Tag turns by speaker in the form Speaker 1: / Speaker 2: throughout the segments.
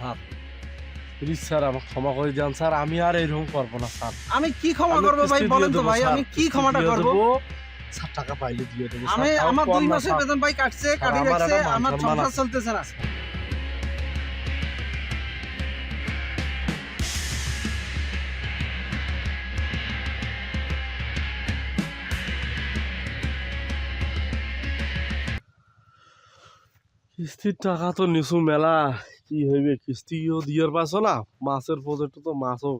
Speaker 1: Sir. Please sir আমাকে ক্ষমা করে দেন। স্যার আমি আর এরকম করব না স্যার।
Speaker 2: আমি কি ক্ষমা করব ভাই? বলেন তো ভাই আমি কি ক্ষমাটা করব?
Speaker 1: স্যার টাকা পাইলে দিয়ে দেবো
Speaker 2: আমি আমার দুই মাসের বেতন ভাই কাটছে কাটি রাখছে আমার সংসার চলতেছে না।
Speaker 1: কিস্তির টাকা তো নিছু মেলা। কি হইবে কিস্তিও দিয়ার পাছো না মাছের প্রজেক্ট তো মাছও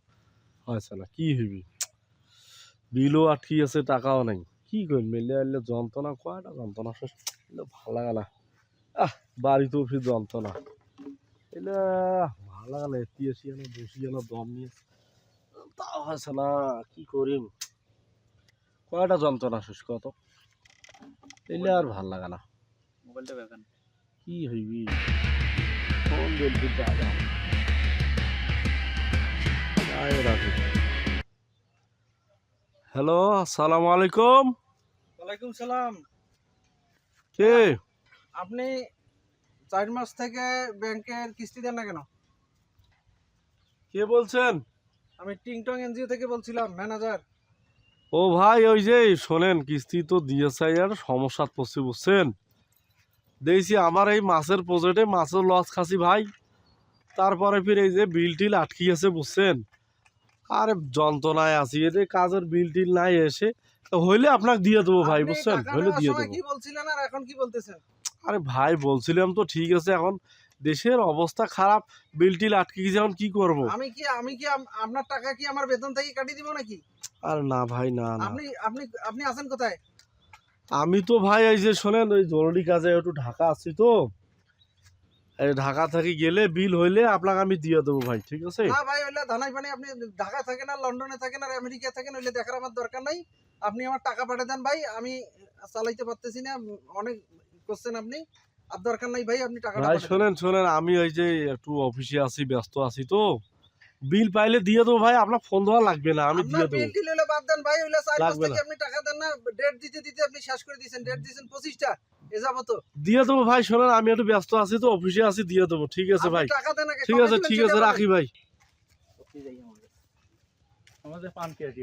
Speaker 1: হয়েছে না কি হইবি? বিলও আটকি আছে টাকাও নাই কি করি? মেলে আনলে যন্ত্রণা কয়টা যন্ত্রণা শেষ? ভালো লাগা না। আহ বাড়িতেও ফির যন্ত্রণা। এলে ভালো লাগা না এটি আসি না বসি না দম নিয়ে তাও হয়েছে না কি করিম? কয়টা যন্ত্রণা শেষ কত? এলে আর ভালো লাগা না।
Speaker 2: মোবাইলটা
Speaker 1: কি হইবি? হ্যালো আসসালামু আলাইকুম
Speaker 2: ওয়ালাইকুম সালাম।
Speaker 1: কে?
Speaker 2: আপনি চার মাস থেকে ব্যাংকের কিস্তি দেন না কেন?
Speaker 1: কে বলছেন?
Speaker 2: আমি টিংটং এনজিও থেকে বলছিলাম ম্যানেজার।
Speaker 1: ও ভাই ওই যে শোনেন কিস্তি তো দিয়েছে আর সমস্যা পড়ছে বুঝছেন? দেখছি আমার এই মাছের প্রজেক্টে মাছের লস খাসি ভাই। তারপরে ফির এই যে বিল টিল আটকি আছে বুঝছেন? আরে যন্ত্রণায় আছি এতে কাজের বিল টিল নাই এসে হইলে আপনাকে দিয়ে দেবো ভাই বুঝছেন? হইলে দিয়ে দেবো।
Speaker 2: কি বলছিলেন আর এখন কি বলতেছেন?
Speaker 1: আরে ভাই বলছিলাম তো ঠিক আছে এখন দেশের অবস্থা খারাপ বিল টিল আটকে গেছে এখন কি করব?
Speaker 2: আমি কি আমি কি আপনার টাকা কি আমার বেতন থেকে কাটিয়ে দিব নাকি?
Speaker 1: আর না ভাই না
Speaker 2: আপনি আপনি আপনি আছেন কোথায়?
Speaker 1: আমি তো ভাই এই যে শোনেন ওই জরুরি কাজে একটু ঢাকা আছি তো। ঢাকা থেকে গেলে বিল হইলে আপনাকে আমি দিয়ে দেবো ভাই ঠিক আছে?
Speaker 2: না ভাই ধানাই পানি আপনি ঢাকা থাকেন আর লন্ডনে থাকেন আর আমেরিকা থাকেন ওইলে দেখার আমার দরকার নাই। আপনি আমার টাকা পাঠিয়ে দেন ভাই আমি চালাইতে পারতেছি না অনেক করছেন আপনি আর দরকার নাই ভাই আপনি টাকাটা
Speaker 1: ভাই শোনেন শোনেন আমি ওই যে একটু অফিসে আছি ব্যস্ত আছি তো। বিল পাইলে দিয়ে দেবো ভাই আপনার ফোন দেওয়া লাগবে না আমি দিয়ে দেবো।
Speaker 2: বিল বাদ দেন ভাই চার থেকে। আপনি টাকা দেন না ডেট দিতে দিতে আপনি শেষ করে দিয়েছেন ডেট দিয়েছেন পঁচিশটা এ যাব তো
Speaker 1: দিয়ে দেবো ভাই শোনেন আমি একটু ব্যস্ত আছি তো অফিসে আছি দিয়ে দেবো ঠিক আছে ভাই।
Speaker 2: টাকা দেন আগে
Speaker 1: ঠিক আছে ঠিক আছে রাখি ভাই।
Speaker 3: আমাদের। পান কেটে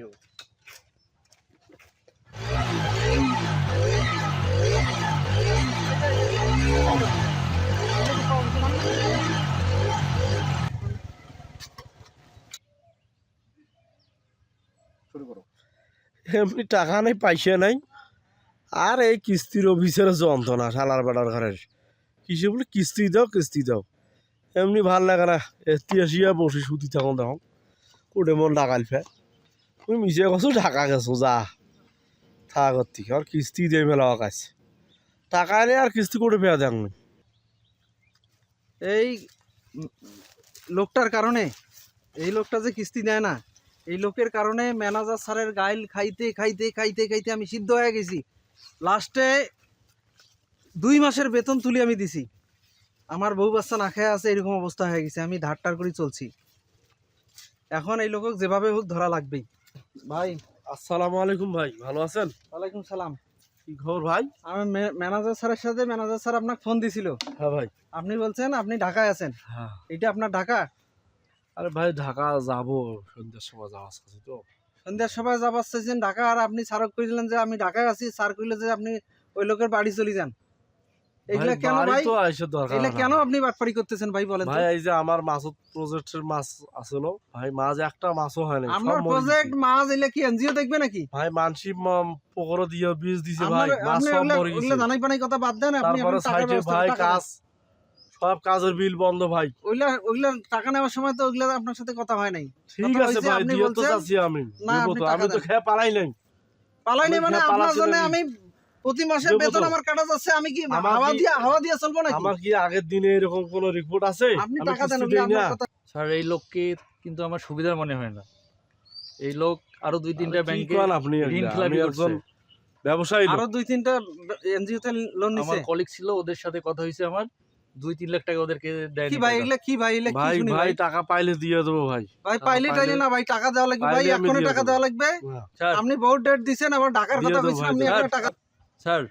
Speaker 3: শুরু করো।
Speaker 1: এমনি টাকা নাই, পয়সা নাই। আর এই কিস্তির অফিসের যন্ত্রণা, শালার বেড়ার ঘরের। কিসে বলে, কিস্তি দাও কিস্তি দাও। এমনি ভালো লাগে না এতি আসিয়া বসে সুতি থাকুন তখন কোটে মন ডাকাল ফে তুমি মিশে গেছো, ঢাকা গেছো, যা। থাক থেকে আর কিস্তি দিয়ে মেলা কাছে টাকা এনে আর কিস্তি করে পেয়ে দেন
Speaker 2: এই লোকটার কারণে, এই লোকটা যে কিস্তি দেয় না এই লোকের কারণে ম্যানেজার স্যারের গাইল খাইতে খাইতে খাইতে খাইতে আমি সিদ্ধ হয়ে গেছি। লাস্টে দুই মাসের বেতন তুলি আমি দিছি। আমার বউ বাচ্চা না খেয়ে আছে এরকম অবস্থা হয়ে গেছে। আমি ধারটার করে চলছি। এখন এই লোকক যেভাবে হোক ধরা লাগবেই। ভাই
Speaker 1: আসসালামু আলাইকুম ভাই ভালো আছেন?
Speaker 2: ওয়ালাইকুম সালাম।
Speaker 1: কি খবর ভাই?
Speaker 2: আমার মে- ম্যানেজার স্যারের সাথে ম্যানেজার স্যার আপনাকে ফোন দিছিল।
Speaker 1: হ্যাঁ ভাই।
Speaker 2: আপনি বলছেন আপনি ঢাকায় আছেন।
Speaker 1: হ্যাঁ।
Speaker 2: এটা আপনার ঢাকা?
Speaker 1: আরে ভাই ঢাকা যাব সন্ধ্যার সময় যাওয়া আছে তো।
Speaker 2: সন্ধ্যার সময় যাবার চাইছেন ঢাকা আর আপনি স্যারক কইলেন যে আমি ঢাকায় আছি স্যার কইলে যে আপনি ওই লোকের বাড়ি চলে যান। এগুলা কেন ভাই?
Speaker 1: তো আইসে দরকার
Speaker 2: এগুলা কেন আপনি করতেছেন ভাই বলেন
Speaker 1: ভাই এই যে আমার মাছ প্রজেক্টের মাছ আছিল ভাই মাছ একটা মাছও হয় না
Speaker 2: আপনার প্রজেক্ট মাছ এলে কি এনজিও দেখবে নাকি?
Speaker 1: ভাই মানসি পুকুরে দিয়ে বীজ দিছে ভাই মাছ সব মরে গেছে।
Speaker 2: জানাই পানাই কথা বাদ দেন আপনি ব্যবস্থা
Speaker 1: ভাই কাজ সব কাজের বিল বন্ধ ভাই।
Speaker 2: দেন। ওইগুলা ওইগুলা টাকা নেওয়ার সময় তো ওইগুলা আপনার সাথে কথা হয় নাই।
Speaker 1: ঠিক আছে ভাই দিয়ে তো আমি।
Speaker 2: না,
Speaker 1: তো আমি তো খেয়ে পালাই নাই।
Speaker 2: পালাই নেই মানে আপনার জন্য আমি প্রতি মাসের
Speaker 1: দেবো
Speaker 2: বেতন আমার কাটা যাচ্ছে আমি কি হাওয়া দিয়ে হাওয়া দিয়ে চলবো নাকি?
Speaker 1: আমার কি আগের দিনে এরকম কোন রিপোর্ট আছে?
Speaker 2: আপনি টাকা দেন
Speaker 3: স্যার এই লোককে কিন্তু আমার সুবিধার মনে হয় না। এই লোক আরও দুই তিনটা ব্যাংকে
Speaker 1: আপনি? একজন ব্যবসায়ী
Speaker 2: আরও দুই তিনটা এনজিও তে লোন
Speaker 3: আমার কলিগ ছিল ওদের সাথে কথা হয়েছে আমার। দুই তিন লাখ টাকা ওদেরকে দেয়নি
Speaker 2: কি ভাই এগুলা কি ভাই এগুলা
Speaker 1: ভাই ভাই
Speaker 2: ভাই?
Speaker 1: টাকা পাইলে দিয়ে দেবো ভাই।
Speaker 2: ভাই পাইলে টাইলে না ভাই টাকা দেওয়া লাগবে ভাই টাকা দেওয়া লাগবে। আপনি বহুত ডেট দিছেন আবার ঢাকার কথা কইছেন আপনি
Speaker 1: দিয়ে
Speaker 2: এখনও টাকা
Speaker 3: স্যার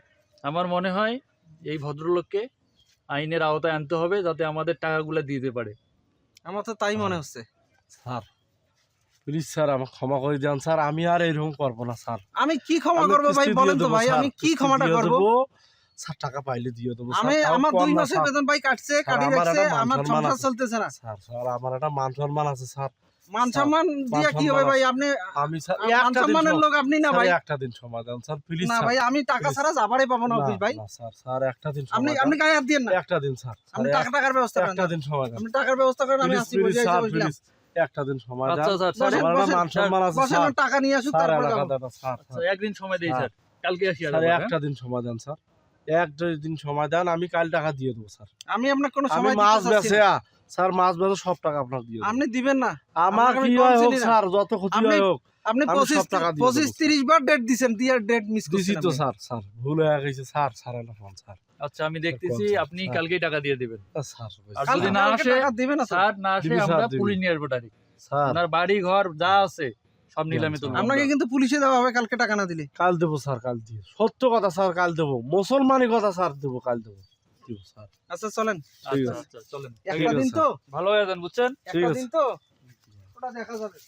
Speaker 3: আমার মনে হয় এই ভদ্রলোককে আইনের আওতায় আনতে হবে যাতে আমাদের টাকাগুলো দিতে পারে।
Speaker 2: আমার তো তাই মনে হচ্ছে।
Speaker 1: স্যার প্লিজ স্যার আমাকে ক্ষমা করে দেন। স্যার আমি আর এরকম করব না স্যার।
Speaker 2: আমি কি ক্ষমা করব ভাই বলেন তো ভাই আমি কি ক্ষমাটা
Speaker 1: দিয়ে
Speaker 2: করব?
Speaker 1: দেবো। স্যার টাকা পাইলে দিয়ে দেবো
Speaker 2: আমি আমার দুই মাসের বেতন ভাই কাটছে কাটি রাখছে আমার সংসার চলতেছে না।
Speaker 1: স্যার স্যার আমার একটা মান সম্মান আছে স্যার।
Speaker 2: মান সম্মান দিয়ে কি হবে ভাই? আপনি
Speaker 1: আমি স্যার
Speaker 2: মান সম্মানের লোক আপনি না ভাই।
Speaker 1: একটা দিন সময় দেন স্যার প্লিজ
Speaker 2: না ভাই আমি টাকা ছাড়া যাবারে পাবো না অফিস ভাই।
Speaker 1: স্যার স্যার একটা দিন
Speaker 2: আপনি আপনি
Speaker 1: দেন।
Speaker 2: গায়ে হাত দিয়েন না।
Speaker 1: একটা দিন স্যার
Speaker 2: আপনি টাকা টাকার ব্যবস্থা করেন
Speaker 1: একটা দিন সময় দেন।
Speaker 2: আপনি টাকার ব্যবস্থা করেন আমি
Speaker 1: প্লিজ একটা দিন সময় দেন।
Speaker 3: আচ্ছা স্যার স্যার
Speaker 1: আমার মান সম্মান আছে স্যার।
Speaker 2: টাকা নিয়ে আসুক
Speaker 1: স্যার
Speaker 2: তারপরে যাব।
Speaker 1: দেন স্যার
Speaker 3: আচ্ছা, একদিন সময় দিই
Speaker 1: হ্যাঁ।
Speaker 3: স্যার। কালকে আসি আর
Speaker 1: স্যার
Speaker 3: হ্যাঁ?
Speaker 1: একটা দিন সময় দেন স্যার এক দিন সময় দেন আমি কাল টাকা দিয়ে দেবো স্যার।
Speaker 2: আমি আপনার কোনো সময়
Speaker 1: মাছ
Speaker 2: না।
Speaker 1: স্যার মাছ বেচে সব টাকা আপনার দিয়ে
Speaker 2: আপনি দিবেন না।
Speaker 1: আমার কি হয় হোক স্যার যত ক্ষতি হয় হোক
Speaker 2: আপনি পঁচিশ তিরিশ বার ডেট দিছেন দিয়ে ডেট মিস
Speaker 1: দিছি তো স্যার স্যার ভুল হয়ে গেছে স্যার স্যার না ফোন স্যার।
Speaker 3: আচ্ছা আমি দেখতেছি আপনি। কালকেই টাকা দিয়ে দিবেন।
Speaker 1: স্যার
Speaker 3: আর যদি না আসে,
Speaker 2: দিবেন? স্যার।
Speaker 3: না আসে আমরা পুলিশ নিয়ে আসব ডাইরেক্ট
Speaker 1: স্যার।
Speaker 3: আপনার বাড়ি ঘর যা আছে সব নিলামে। তুলবো।
Speaker 2: আপনাকে কিন্তু পুলিশে দেওয়া হবে কালকে টাকা না দিলে।
Speaker 1: কাল দেবো স্যার কাল দিয়ে। সত্য কথা স্যার কাল দেবো। মুসলমানি কথা স্যার দেবো কাল দেবো। দেবো
Speaker 2: আচ্ছা চলেন।
Speaker 3: আচ্ছা আচ্ছা চলেন।
Speaker 2: একটা দিন তো।
Speaker 3: ভালো হয়ে যান বুঝছেন?
Speaker 2: একটা দিন তো। ওটা দেখা যাবে।